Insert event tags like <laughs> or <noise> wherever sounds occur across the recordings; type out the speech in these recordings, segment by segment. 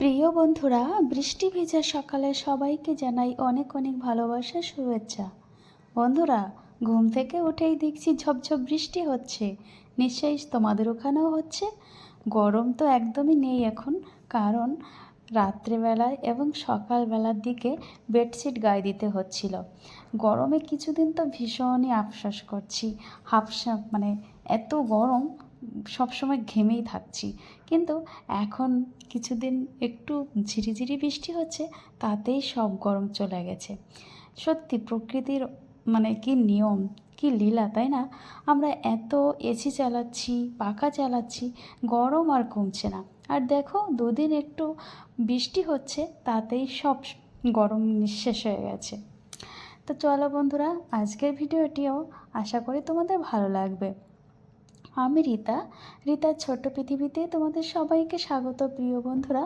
প্রিয় বন্ধুরা, বৃষ্টি ভেজা সকালে সবাইকে জানাই অনেক অনেক ভালোবাসা, শুভেচ্ছা। বন্ধুরা, ঘুম থেকে উঠেই দেখছি ঝপঝপ বৃষ্টি হচ্ছে। নিশ্চয়ই তোমাদের ওখানেও হচ্ছে। গরম তো একদমই নেই এখন, কারণ রাত্রেবেলায় এবং সকালবেলার দিকে বেডশিট গায়ে দিতে হচ্ছিল। গরমে কিছুদিন তো ভীষণই আফসোস করছি। হাফসা মানে এত গরম সবসময় ঘেমেই থাকছি। কিন্তু এখন কিছুদিন একটু ঝিরিঝিরি বৃষ্টি হচ্ছে, তাতেই সব গরম চলে গেছে। সত্যি প্রকৃতির মানে কি নিয়ম, কি লীলা, তাই না? আমরা এত এসি চালাচ্ছি, পাখা চালাচ্ছি, গরম আর কমছে না। আর দেখো, দুদিন একটু বৃষ্টি হচ্ছে, তাতেই সব গরম নিঃশেষ হয়ে গেছে। তো চলো বন্ধুরা, আজকের ভিডিওটিও আশা করি তোমাদের ভালো লাগবে। আমি রীতা। রীতার ছোট্ট পৃথিবীতে তোমাদের সবাইকে স্বাগত প্রিয় বন্ধুরা।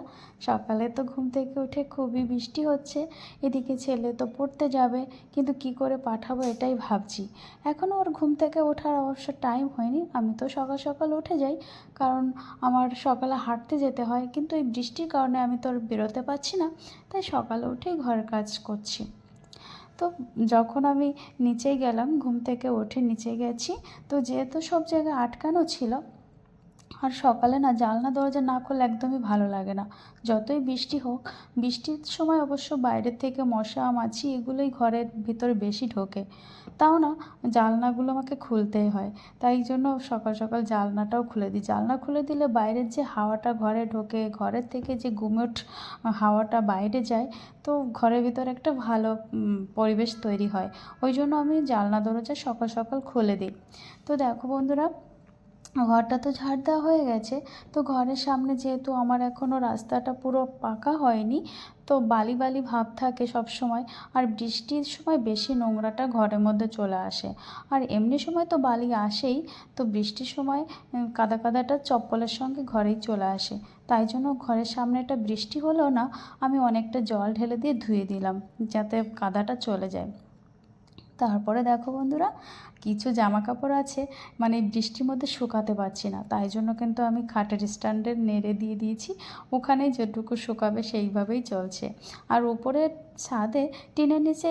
সকালে তো ঘুম থেকে উঠে খুবই বৃষ্টি হচ্ছে, এদিকে ছেলে তো পড়তে যাবে, কিন্তু কি করে পাঠাবো এটাই ভাবছি। এখনও ওর ঘুম থেকে ওঠার অবশ্য টাইম হয়নি, আমি তো সকাল সকাল উঠে যাই, কারণ আমার সকালে হাঁটতে যেতে হয়, কিন্তু এই বৃষ্টির কারণে আমি তো আর বেরোতে পারছি না, তাই সকালে উঠেই ঘরের কাজ করছি। তো যখন আমি নিচে গেলাম, ঘুম থেকে উঠে নিচে গেছি, তো যেহেতু সব জায়গায় আটকানো ছিল আর সকালে না জানলা দরজা না খুললে একদমই ভালো লাগে না। যতই বৃষ্টি হোক, বৃষ্টির সময় অবশ্য বাইরের থেকে মশা, মাছি এগুলোই ঘরের ভিতরে বেশি ঢোকে। তাও না, জানলাগুলো আমাকে খুলতেই হয়। তাই জন্য সকাল সকাল জানলাটাও খুলে দিই। জানলা খুলে দিলে বাইরের যে হাওয়াটা ঘরে ঢোকে, ঘরের থেকে যে গুমট হাওয়াটা বাইরে যায়, তো ঘরের ভিতরে একটা ভালো পরিবেশ তৈরি হয়। ওই জন্য আমি জানলা দরজা সকাল সকাল খুলে দিই। তো দেখো বন্ধুরা ঘরটা তো ঝাড় দেওয়া হয়ে গেছে। তো ঘরের সামনে যেহেতু আমার এখনও রাস্তাটা পুরো পাকা হয়নি, তো বালি বালি ভাব থাকে সব সময় আর বৃষ্টির সময় বেশি নোংরাটা ঘরের মধ্যে চলে আসে। আর এমনি সময় তো বালি আসেই, তো বৃষ্টির সময় কাদা কাদাটা চপ্পলের সঙ্গে ঘরেই চলে আসে। তাই জন্য ঘরের সামনে একটা বৃষ্টি হলো না, আমি অনেকটা জল ঢেলে দিয়ে ধুয়ে দিলাম, যাতে কাদাটা চলে যায়। তারপরে দেখো বন্ধুরা, কিছু জামা কাপড় আছে মানে বৃষ্টির মধ্যে শুকাতে পারছি না, তাই জন্য কিন্তু আমি খাটের স্ট্যান্ডে নেড়ে দিয়ে দিয়েছি, ওখানে যেটুকু শুকাবে সেইভাবেই চলছে। আর উপরে ছাদে টিনের নিচে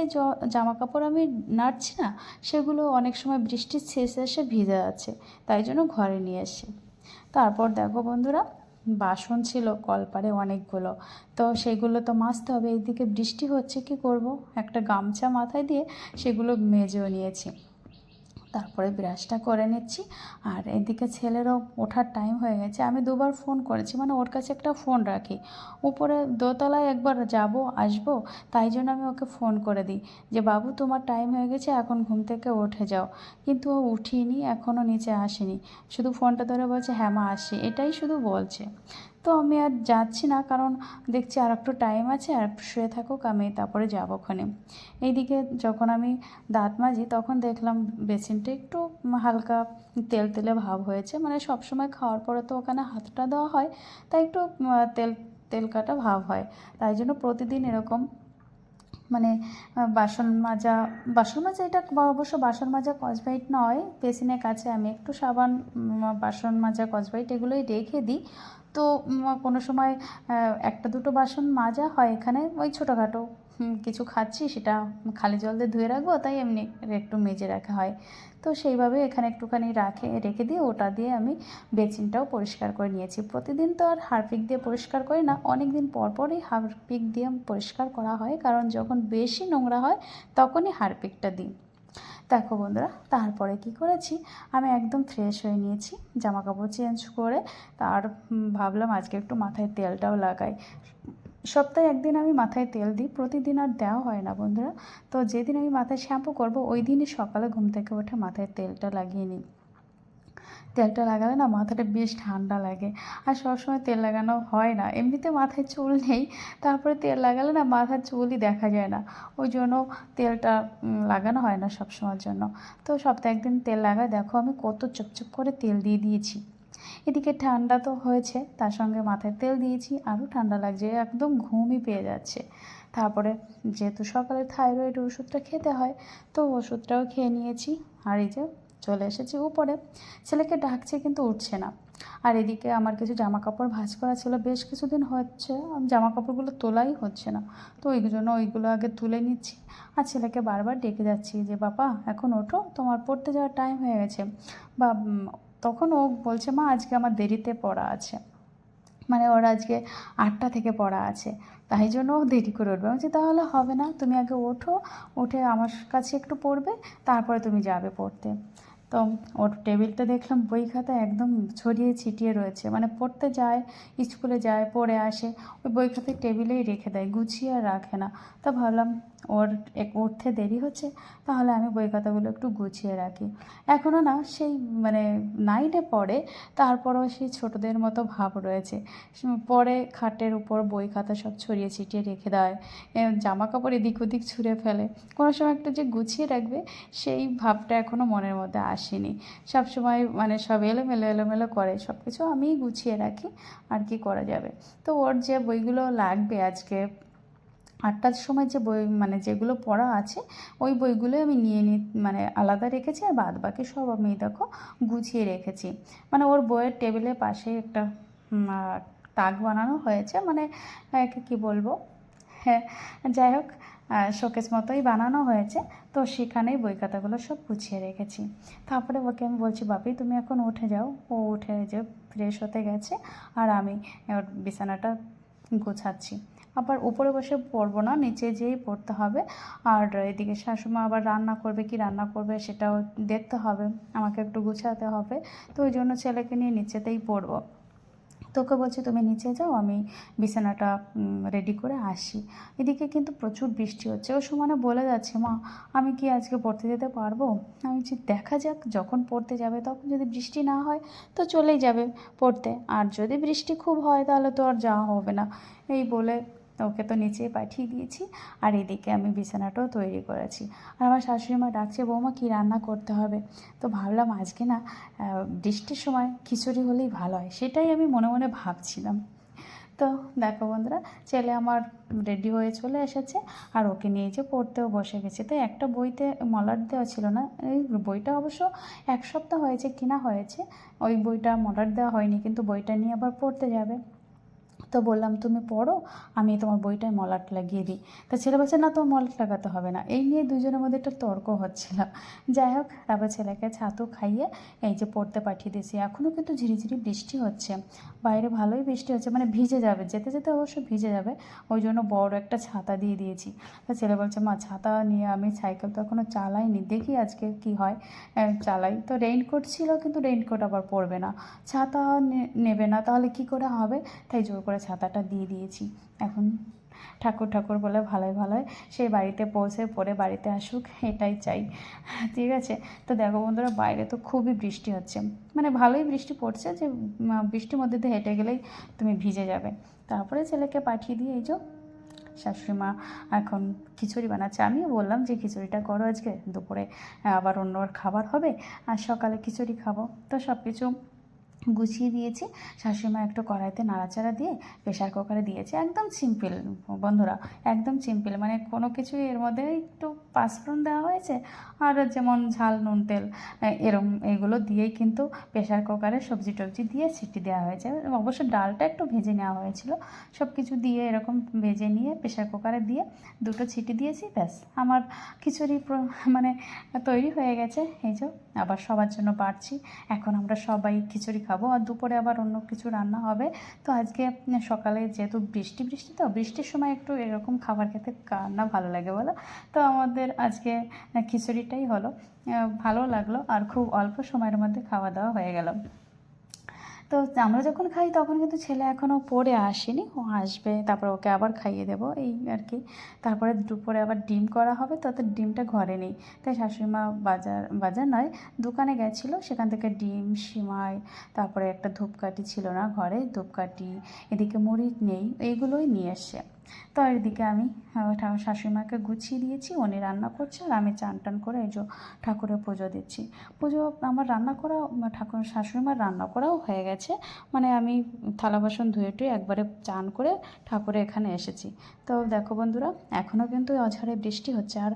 জামা কাপড় আমি নাড়ছি না, সেগুলো অনেক সময় বৃষ্টির শেষে এসে ভিজে যাচ্ছে তাই জন্য ঘরে নিয়ে এসে তারপর দেখো বন্ধুরা বাসন ছিল, কলপারে অনেকগুলো। তো সেগুলো তো মাজতে হবে, এইদিকে বৃষ্টি হচ্ছে, কি করব? একটা গামছা মাথায় দিয়ে সেগুলো মেজেও নিয়েছি। তারপরে ব্রাশটা করে নিচ্ছি। আর এদিকে ছেলেরও ওঠার টাইম হয়ে গেছে। আমি দুবার ফোন করেছি। মানে ওর কাছে একটা ফোন রাখি। উপরে দোতলায় একবার যাব, আসব, তাই জন্য আমি ওকে ফোন করে দিই যে, বাবু, তোমার টাইম হয়ে গেছে, এখন ঘুম থেকে উঠে যাও। কিন্তু ও উঠিনি এখনও নিচে আসেনি। শুধু ফোনটা ধরে বলছে হ্যাঁ মা আসি এটাই শুধু বলছে। তো আমি আর যাচ্ছি না, কারণ দেখছি আর একটু টাইম আছে, আর শুয়ে থাকুক, আমি তারপরে যাব ওখানে। এইদিকে যখন আমি দাঁত মাজি, তখন দেখলাম বেসিনটা একটু হালকা তেল তেলে ভাব হয়েছে। মানে সব সময় খাওয়ার পরে তো ওখানে হাতটা দেওয়া হয়, তাই একটু তেল তেল কাটা ভাব হয়। তাই জন্য প্রতিদিন এরকম মানে বাসন মাজা বাসন মাজা এটা অবশ্য বাসন মাজা কসবাইট নয়, বেসিনের কাছে আমি একটু সাবান বাসন মাজা কসবাইট এগুলোই রেখে দিই। তো কোনো সময় একটা দুটো বাসন মাজা হয় এখানে, ওই ছোটোখাটো কিছু খাচ্ছি, সেটা খালি জল দিয়ে ধুয়ে রাখব, তাই এমনি একটু মেজে রাখা হয়। তো সেইভাবে এখানে একটুখানি রাখে, রেখে দিয়ে ওটা দিয়ে আমি বেচিনটাও পরিষ্কার করে নিয়েছি। প্রতিদিন তো আর হারপিক দিয়ে পরিষ্কার করি না অনেক দিন পর পরই হারপিক দিয়ে পরিষ্কার করা হয়, কারণ যখন বেশি নোংরা হয়, তখনই হারপিকটা দিই। দেখো বন্ধুরা, তারপরে কি করেছি? আমি একদম ফ্রেশ হয়ে নিয়েছি জামা কাপড় চেঞ্জ করে তার ভাবলাম আজকে একটু মাথায় তেলটাও লাগাই। সপ্তাহে একদিন আমি মাথায় তেল দিই, প্রতিদিন আর দেওয়া হয় না বন্ধুরা। তো যেদিন আমি মাথায় শ্যাম্পু করব, ওই দিনই সকালে ঘুম থেকে উঠে মাথায় তেলটা লাগিয়ে নিই। তেলটা লাগালে না মাথাটা বেশ ঠান্ডা লাগে। আর সবসময় তেল লাগানো হয় না। এমনিতে মাথায় চুল নেই, তারপরে তেল লাগালে না মাথার চুলই দেখা যায় না। ওই জন্য তেলটা লাগানো হয় না সবসময়ের জন্য। তো সপ্তাহে একদিন তেল লাগায়, দেখো আমি কত চুপচুপ করে তেল দিয়ে দিয়েছি। এদিকে ঠান্ডা তো হয়েছে, তার সঙ্গে মাথায় তেল দিয়েছি, আরও ঠান্ডা লাগছে, একদম ঘুমই পেয়ে যাচ্ছে। তারপরে যেহেতু সকালে থাইরয়েড ওষুধটা খেতে হয়, তো ওষুধটাও খেয়ে নিয়েছি। আর এই যে চলে এসেছি উপরে। ছেলেকে ডাকছে কিন্তু উঠছে না। আর এদিকে আমার কিছু জামা কাপড় ভাঁজ করা ছিল। বেশ কিছুদিন হচ্ছে জামা কাপড়গুলো তোলাই হচ্ছে না। তো ওই জন্য ওইগুলো আগে তুলে নিচ্ছি। আর ছেলেকে বারবার ডেকে যাচ্ছি যে, বাবা, এখন ওঠো, তোমার পড়তে যাওয়ার টাইম হয়ে গেছে। বা তখন ও বলছে, মা, আজকে আমার দেরিতে পড়া আছে। মানে ওর আজকে আটটা থেকে পড়া আছে। তাই জন্য ও দেরি করে উঠবে। বলছি, তাহলে হবে না। তুমি আগে ওঠো, উঠে আমার কাছে একটু পড়বে, তারপরে তুমি যাবে পড়তে। তো ওর টেবিলটা দেখলাম, বই খাতা একদম ছড়িয়ে ছিটিয়ে রয়েছে। মানে পড়তে যায়, স্কুলে যায়, পড়ে আসে, ওই বই খাতা টেবিলেই রেখে দেয়, গুছিয়ে আর রাখে না। তা ভাবলাম ওর এক উঠতে দেরি হচ্ছে, তাহলে আমি বই খাতাগুলো একটু গুছিয়ে রাখি। এখনও না, সেই মানে নাইটে পড়ে, তারপরেও সেই ছোটদের মতো ভাব রয়েছে। পরে খাটের উপর বই খাতা সব ছড়িয়ে ছিটিয়ে রেখে দেয়। জামা কাপড় এদিক ওদিক ছুঁড়ে ফেলে। কোনো সময় একটা যে গুছিয়ে রাখবে, সেই ভাবটা এখনও মনের মধ্যে আসেনি। সব সময় মানে সব এলোমেলো এলোমেলো করে সব কিছু আমিই গুছিয়ে রাখি, আর কি করা যাবে। তো ওর যে বইগুলো লাগবে আজকে আটটার সময় যে বই মানে যেগুলো পড়া আছে, ওই বইগুলো আমি নিয়ে নি মানে আলাদা রেখেছি আর বাদ বাকি সব আমি দেখো গুছিয়ে রেখেছি। মানে ওর বইয়ের টেবিলের পাশে একটা তাক বানানো হয়েছে মানে একে কী বলব? হ্যাঁ যাই হোক শোকেস মতোই বানানো হয়েছে, তো সেখানেই বই খাতাগুলো সব গুছিয়ে রেখেছি। তারপরে ওকে আমি বলছি, বাপি, তুমি এখন উঠে যাও। ও উঠে যে ফ্রেশ হতে গেছে, আর আমি ওর বিছানাটা গোছাচ্ছি। আবার উপরে বসে পড়ব না, নিচে যেয়েই পড়তে হবে। আর এদিকে শাশুমা আবার রান্না করবে, কি রান্না করবে সেটাও দেখতে হবে, আমাকে একটু গুছাতে হবে। তো ওই জন্য ছেলেকে নিয়ে নিচেতেই পড়ব। তোকে বলছি তুমি নিচে যাও, আমি বিছানাটা রেডি করে আসি। এদিকে কিন্তু প্রচুর বৃষ্টি হচ্ছে। ও সমানে বলে যাচ্ছে, মা, আমি কি আজকে পড়তে যেতে পারব? আমি বলছি, দেখা যাক, যখন পড়তে যাবে, তখন যদি বৃষ্টি না হয়, তো চলেই যাবে পড়তে। আর যদি বৃষ্টি খুব হয়, তাহলে তো আর যাওয়া হবে না। এই বলে ওকে তো নিচে পাঠিয়ে দিয়েছি আর এদিকে আমি বিছানাটাও তৈরি করেছি। আর আমার শাশুড়ি মা ডাকছে, বৌমা, কী রান্না করতে হবে? তো ভাবলাম আজকে না বৃষ্টির সময় খিচুড়ি হলেই ভালো হয়, সেটাই আমি মনে মনে ভাবছিলাম। তো দেখো বন্ধুরা, ছেলে আমার রেডি হয়ে চলে এসেছে আর ওকে নিয়ে যে পড়তেও বসে গেছে। তো একটা বইতে মলাট দেওয়া ছিল না, এই বইটা অবশ্য এক সপ্তাহ হয়েছে, কিনা হয়েছে, ওই বইটা মলাট দেওয়া হয়নি, কিন্তু বইটা নিয়ে আবার পড়তে যাবে। তো বললাম, তুমি পড়ো, আমি তোমার বইটায় মলাট লাগিয়ে দিই। তা ছেলে বলছে, না, তোমার মলাট লাগাতে হবে না। এই নিয়ে দুজনের মধ্যে একটা তর্ক হচ্ছিল। যাই হোক, তারপর ছেলেকে ছাতু খাইয়ে এই যে পড়তে পাঠিয়ে দিয়েছি। এখনও কিন্তু ঝিরিঝিরি বৃষ্টি হচ্ছে। বাইরে ভালোই বৃষ্টি হচ্ছে মানে ভিজে যাবে, যেতে যেতে অবশ্য ভিজে যাবে। ওই জন্য বড় একটা ছাতা দিয়ে দিয়েছি। তা ছেলে বলছে, মা, ছাতা নিয়ে আমি সাইকেল তো এখনও চালাইনি, দেখি আজকে কি হয়। চালাই। তো রেইনকোট ছিল, কিন্তু রেইনকোট আবার পরবে না। ছাতা নেবে না, তাহলে কি করে হবে? তাই জোর করে ছাতাটা দিয়ে দিয়েছি। এখন ঠাকুর ঠাকুর বলে ভালোই ভালোই সেই বাড়িতে পৌঁছে পরে বাড়িতে আসুক, এটাই চাই। ঠিক আছে? তো দেখো বন্ধুরা, বাইরে তো খুবই বৃষ্টি হচ্ছে। মানে ভালোই বৃষ্টি পড়ছে যে বৃষ্টির মধ্যে দিয়ে হেঁটে গেলেই তুমি ভিজে যাবে। তারপরে ছেলেকে পাঠিয়ে দিয়ে এই যে শাশুড়ি মা এখন খিচুড়ি বানাচ্ছে। আমিও বললাম যে, খিচুড়িটা করো আজকে, দুপুরে আবার অন্য খাবার হবে, আর সকালে খিচুড়ি খাব। তো সব কিছু গুছিয়ে দিয়েছি। শাশুড়িমা একটু কড়াইতে নাড়াচাড়া দিয়ে প্রেশার কুকারে দিয়েছে। একদম সিম্পল বন্ধুরা, একদম সিম্পল মানে কোনো কিছুই এর মধ্যে একটু পাঁচফোড়ন দেওয়া হয়েছে আর যেমন ঝাল, নুন, তেল, এরম এইগুলো দিয়েই কিন্তু প্রেশার কুকারে সবজি টবজি দিয়ে সিটি দেওয়া হয়েছে। অবশ্য ডালটা একটু ভেজে নেওয়া হয়েছিল। সব কিছু দিয়ে এরকম ভেজে নিয়ে প্রেশার কুকারে দিয়ে দুটো ছিটি দিয়েছি, ব্যাস। আমার খিচুড়ি মানে তৈরি হয়ে গেছে। এই যে, আবার সবার জন্য বাড়ছি। এখন আমরা সবাই খিচুড়ি খাব। আর দুপুরে আবার অন্য কিছু রান্না হবে। তো আজকে সকালে যেহেতু বৃষ্টি বৃষ্টি তো, বৃষ্টির সময় একটু এরকম খাবার খেতে রান্না ভালো লাগে বলো? তো আমাদের আজকে খিচুড়িটাই হলো। ভালো লাগল আর খুব অল্প সময়ের মধ্যে খাওয়া দাওয়া হয়ে গেল। তো আমরা যখন খাই তখন কিন্তু ছেলে এখনও পড়ে আসেনি, ও আসবে, তারপর ওকে আবার খাইয়ে দেবো, এই আর কি। তারপরে দুপুরে আবার ডিম করা হবে, তো ডিমটা ঘরে নেই। তাই শাশুড়িমা বাজার বাজার নয়, দোকানে গেছিল, সেখান থেকে ডিম, সিমাই, তারপরে একটা ধূপকাঠি ছিল না ঘরে, ধূপকাঠি, এদিকে মুড়ি নেই, এইগুলোই নিয়ে এসছে। তো এদিকে আমি ঠা- শাশুড়িমাকে গুছিয়ে দিয়েছি, উনি রান্না করছে আর আমি চান টান করে এই যে ঠাকুরের পুজো দিচ্ছি। পুজো আমার রান্না করা, ঠাকুর শাশুড়িমার রান্না করাও হয়ে গেছে। মানে আমি থালা বাসন ধুয়ে টুয়ে একবারে চান করে ঠাকুরে এখানে এসেছি। তো দেখো বন্ধুরা এখনও কিন্তু অঝারে বৃষ্টি হচ্ছে আর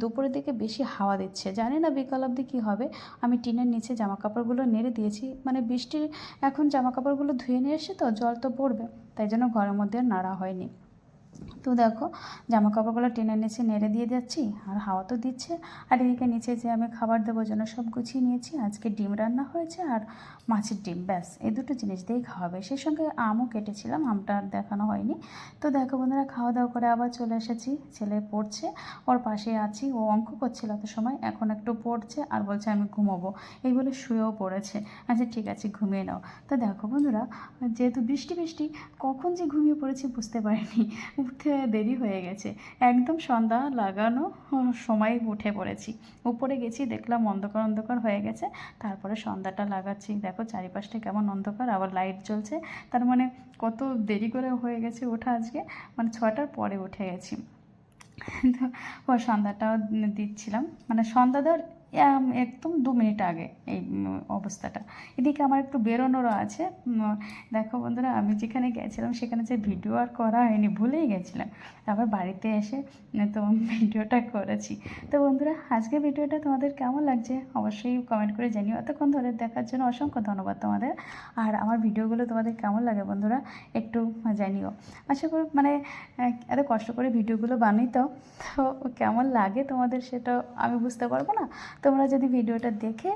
দুপুরের দিকে বেশি হাওয়া দিচ্ছে। জানি না বিকাল অবধি কী হবে। আমি টিনের নিচে জামা কাপড়গুলো নেড়ে দিয়েছি। মানে বৃষ্টির এখন জামা কাপড়গুলো ধুয়ে নিয়ে এসে তো, জল তো পড়বে, তাই জন্য ঘরের মধ্যে নাড়া হয়নি। তো দেখো জামা কাপড়গুলো টেনে নিচে নেড়ে দিয়ে যাচ্ছি আর হাওয়া তো দিচ্ছে। আর এদিকে নিচে যে আমি খাবার দেবো জন্য সব গুছিয়ে নিয়েছি। আজকে ডিম রান্না হয়েছে আর মাছের ডিম, ব্যাস। এই দুটো জিনিস দিয়েই খাওয়াবে সেই সঙ্গে আমও কেটেছিলাম, আমটা আর দেখানো হয়নি। তো দেখো বন্ধুরা, খাওয়া দাওয়া করে আবার চলে এসেছি। ছেলে পড়ছে, ওর পাশে আছি। ও অঙ্ক করছিল অত সময়, এখন একটু পড়ছে আর বলছে আমি ঘুমোবো। এই বলে শুয়েও পড়েছে। আচ্ছা ঠিক আছে, ঘুমিয়ে নাও। তো দেখো বন্ধুরা, যেহেতু বৃষ্টি বৃষ্টি, কখন যে ঘুমিয়ে পড়েছি বুঝতে পারিনি। উঠতে দেরি হয়ে গেছে। একদম সন্ধ্যা লাগানো সময় উঠে পড়েছি। উপরে গেছি, দেখলাম অন্ধকার অন্ধকার হয়ে গেছে। তারপরে সন্ধ্যাটা লাগাচ্ছি। দেখো চারিপাশটা কেমন অন্ধকার, আবার লাইট জ্বলছে। তার মানে কত দেরি করে হয়ে গেছে ওঠা আজকে। মানে ছটার পরে উঠে গেছি। তো সন্ধ্যাটাও দিচ্ছিলাম। মানে সন্ধ্যা দেওয়ার একদম দু মিনিট আগে এই অবস্থাটা। এদিকে আমার একটু বেরোনোরও আছে। দেখো বন্ধুরা, আমি যেখানে গেছিলাম সেখানে যে ভিডিও আর করা হয়নি, ভুলেই গেছিলাম। তারপর বাড়িতে এসে তো ভিডিওটা করেছি। তো বন্ধুরা আজকে ভিডিওটা তোমাদের কেমন লাগছে? অবশ্যই কমেন্ট করে জানিও। এতক্ষণ ধরে দেখার জন্য অসংখ্য ধন্যবাদ তোমাদের। আর আমার ভিডিওগুলো তোমাদের কেমন লাগে বন্ধুরা, একটু জানিও। আশা করি মানে এত কষ্ট করে ভিডিওগুলো বানাই তো তো কেমন লাগে তোমাদের সেটা আমি বুঝতে পারব না। তোমরা যদি ভিডিওটা দেখে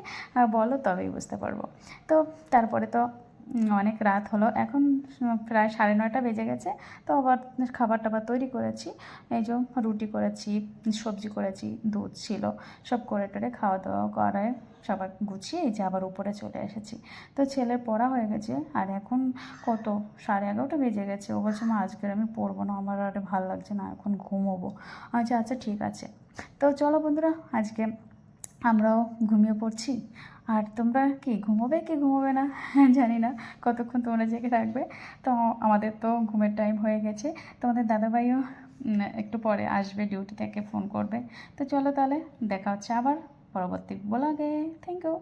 বলো তবেই বুঝতে পারব। তো তারপরে তো অনেক রাত হলো। এখন প্রায় সাড়ে নয়টা বেজে গেছে। তো আবার খাবার টাবার তৈরি করেছি। এই যে রুটি করেছি, সবজি করেছি, দুধ ছিল, সব করে টরে খাওয়া দাওয়া করায় সবার গুছিয়ে যে আবার উপরে চলে এসেছি। তো ছেলের পড়া হয়ে গেছে, আর এখন কত? সাড়ে এগারোটা বেজে গেছে। ও বলছে, মা আজকের আমি পড়ব না। আমার আর ভালো লাগছে না, এখন ঘুমোবো। আচ্ছা আচ্ছা ঠিক আছে। তো চলো বন্ধুরা, আজকে আমরাও ঘুমিয়ে পড়ছি। আর তোমরা কি ঘুমোবে কি ঘুমোবে না? <laughs> জানি না কতক্ষণ তোমরা জেগে থাকবে। তো আমাদের তো ঘুমের টাইম হয়ে গেছে। তোমাদের দাদাভাইও একটু পরে আসবে ডিউটি থেকে ফোন করবে। তো চলো তাহলে দেখা হচ্ছে আবার পরবর্তী ব্লগে থ্যাংক ইউ